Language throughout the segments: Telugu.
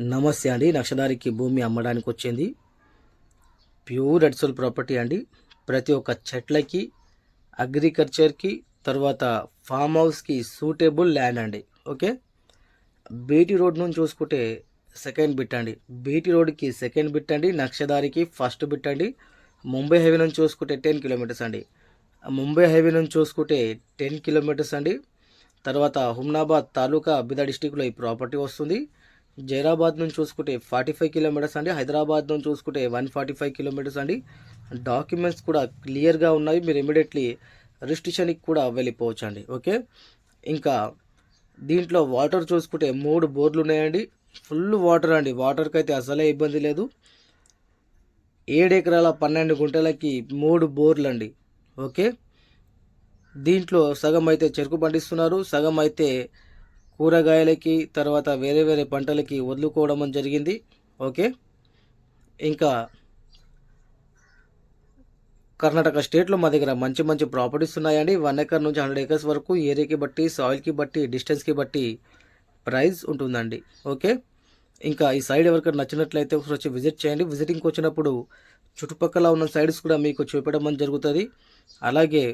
నమస్తే అండి. నక్షదారికి భూమి అమ్మడానికి వచ్చింది. ప్యూర్ ఎడ్సోల్ ప్రాపర్టీ అండి. ప్రతి ఒక్క చెట్లకి అగ్రికల్చర్కి తర్వాత ఫామ్ హౌస్కి సూటబుల్ ల్యాండ్ అండి. ఓకే? బీటీ రోడ్ నుంచి చూసుకుంటే సెకండ్ బిట్ అండి. బీటీ రోడ్కి సెకండ్ బిట్ అండి. నక్షదారికి ఫస్ట్ బిట్ అండి. ముంబై హైవే నుంచి చూసుకుంటే టెన్ కిలోమీటర్స్ అండి. ముంబై హైవే నుంచి చూసుకుంటే టెన్ కిలోమీటర్స్ అండి. తర్వాత హుమ్నాబాద్ తాలూకా బిదా డిస్టిక్లో ఈ ప్రాపర్టీ వస్తుంది. జైరాబాద్ నుంచి చూసుకుంటే ఫార్టీ ఫైవ్ కిలోమీటర్స్ అండి. హైదరాబాద్ నుంచి చూసుకుంటే వన్ ఫార్టీ ఫైవ్ కిలోమీటర్స్ అండి. డాక్యుమెంట్స్ కూడా క్లియర్గా ఉన్నాయి. మీరు ఇమీడియట్లీ రిజిస్ట్రేషన్కి కూడా వెళ్ళిపోవచ్చు అండి. ఓకే ఇంకా దీంట్లో వాటర్ చూసుకుంటే మూడు బోర్లు ఉన్నాయండి. ఫుల్ వాటర్ అండి. వాటర్కి అయితే అసలే ఇబ్బంది లేదు. ఏడు ఎకరాల పన్నెండు గుంటలకి మూడు బోర్లు అండి. ఓకే దీంట్లో సగం అయితే చెరుకు పండిస్తున్నారు. సగం అయితే కూరగాయలకి తర్వాత వేరే వేరే పంటలకి వదులుకోవడం జరిగింది. ఓకే? ఇంకా కర్ణాటక స్టేట్లో మా దగ్గర మంచి మంచి ప్రాపర్టీస్ ఉన్నాయండి. వన్ ఎకర్ నుంచి హండ్రెడ్ ఎకర్స్ వరకు ఏరియాకి బట్టి సాయిల్కి బట్టి డిస్టెన్స్కి బట్టి ప్రైస్ ఉంటుందండి. ఓకే? ఇంకా ఈ సైడ్ ఎవరికైనా నచ్చినట్లయితే ఒకసారి వచ్చి విజిట్ చేయండి. విజిటింగ్కి వచ్చినప్పుడు చుట్టుపక్కల ఉన్న సైడ్స్ కూడా మీకు చూపించడం జరుగుతుంది. అలాగే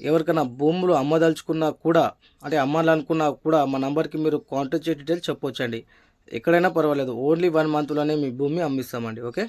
ఎవరికైనా భూములు అమ్మదలుచుకున్నా కూడా అంటే అమ్మాలనుకున్నా కూడా మా నంబర్కి మీరు కాంటాక్ట్ డీటెయిల్స్ చెప్పొచ్చండి. ఎక్కడైనా పర్వాలేదు. ఓన్లీ వన్ మంత్లోనే మీ భూమి అమ్మిస్తామండి. ఓకే?